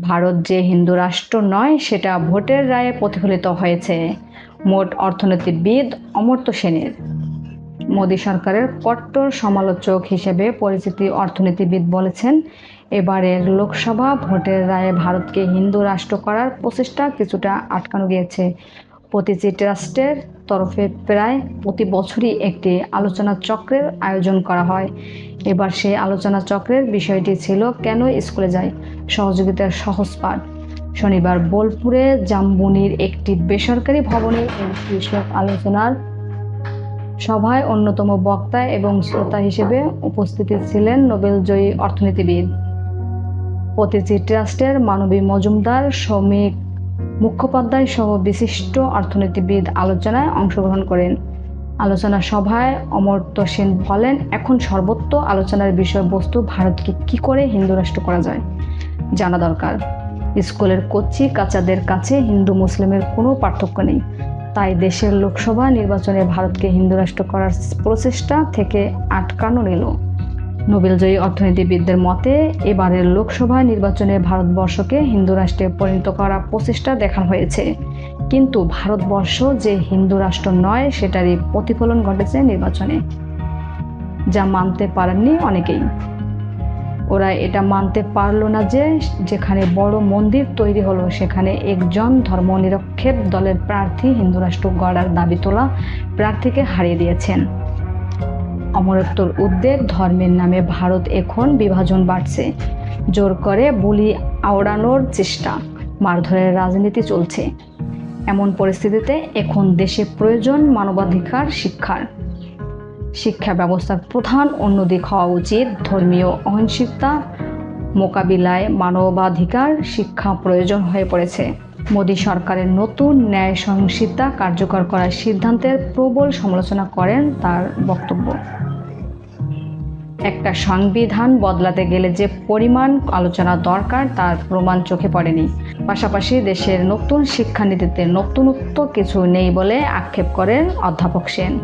ভারত যে হিন্দু রাষ্ট্র নয়, সেটা ভোটের রায়ে প্রতিফলিত হয়েছে। মোট অর্থনীতিবিদ অমর্ত্য সেনের। মোদী সরকারের কট্টর সমালোচক হিসেবে পরিচিতি অর্থনীতিবিদ বলেছেন, এবারের লোকসভা ভোটের রায়ে ভারতকে হিন্দু রাষ্ট্র করার প্রচেষ্টা কিছুটা আটকানো গিয়েছে। প্রতিটি ট্রাস্টের তরফে প্রায় প্রতি বছরই একটি আলোচনা চক্রের আয়োজন করা হয়। এবার সেই আলোচনা চক্রের বিষয়টি ছিল, কেন স্কুলে যায়? সহযোগিতার সহজ পাঠ। শনিবার বোলপুরে জাম্বুনির একটি বেসরকারি ভবনে এই শীর্ষক আলোচনার সভায় অন্যতম বক্তা এবং শ্রোতা হিসেবে উপস্থিত ছিলেন নোবেলজয়ী অর্থনীতিবিদ। প্রতিটি ট্রাস্টের মানবী মজুমদার, শ্রমিক মুখোপাধ্যায় সহ বিশিষ্ট অর্থনীতিবিদ আলোচনায় অংশগ্রহণ করেন। আলোচনা সভায় অমর্ত্য সেন বলেন, এখন সর্বত্র আলোচনার বিষয়বস্তু ভারতকে কি করে হিন্দু রাষ্ট্র করা যায়? জানা দরকার, স্কুলের কচ্ছি কাচাদের কাছে হিন্দু মুসলিমের কোনো পার্থক্য নেই। তাই দেশের লোকসভা নির্বাচনে ভারতকে হিন্দু রাষ্ট্র করার প্রচেষ্টা থেকে আটকানো নিল। নোবেলজয়ী অর্থনীতিবিদদের মতে, এবারের লোকসভা নির্বাচনে ভারতবর্ষকে হিন্দু রাষ্ট্রে পরিণত করার প্রচেষ্টা দেখানো হয়েছে। কিন্তু ভারতবর্ষ যে হিন্দু রাষ্ট্র নয়, সেটারই প্রতিফলন ঘটেছে নির্বাচনে। যা মানতে পারেননি অনেকেই। ওরা এটা মানতে পারল না যে, যেখানে বড় মন্দির তৈরি হলো, সেখানে একজন ধর্মনিরক্ষেপ দলের প্রার্থী হিন্দু রাষ্ট্র গড়ার দাবি তোলা প্রার্থীকে হারিয়ে দিয়েছেন। অমরত্বর উদ্বেগ ধর্মের নামে ভারত এখন বিভাজন বাড়ছে। জোর করে বুলি আওড়ানোর চেষ্টা, মারধরের রাজনীতি চলছে। এমন পরিস্থিতিতে এখন দেশে প্রয়োজন মানবাধিকার শিক্ষার। শিক্ষা ব্যবস্থার প্রধান অন্য দিক হওয়া উচিত, ধর্মীয় অহিংসিকতা মোকাবিলায় মানবাধিকার শিক্ষা প্রয়োজন হয়ে পড়েছে। মোদী সরকারের নতুন ন্যায় সহিংসিতা কার্যকর করার সিদ্ধান্তের প্রবল সমালোচনা করেন তার বক্তব্য। একটা সংবিধান বদলাতে গেলে যে পরিমাণ আলোচনা দরকার, তার প্রমাণ চোখে পড়েনি। পাশাপাশি দেশের নতুন শিক্ষানীতিতে নতুনত্ব কিছু নেই বলে আক্ষেপ করেন অধ্যাপক সেন।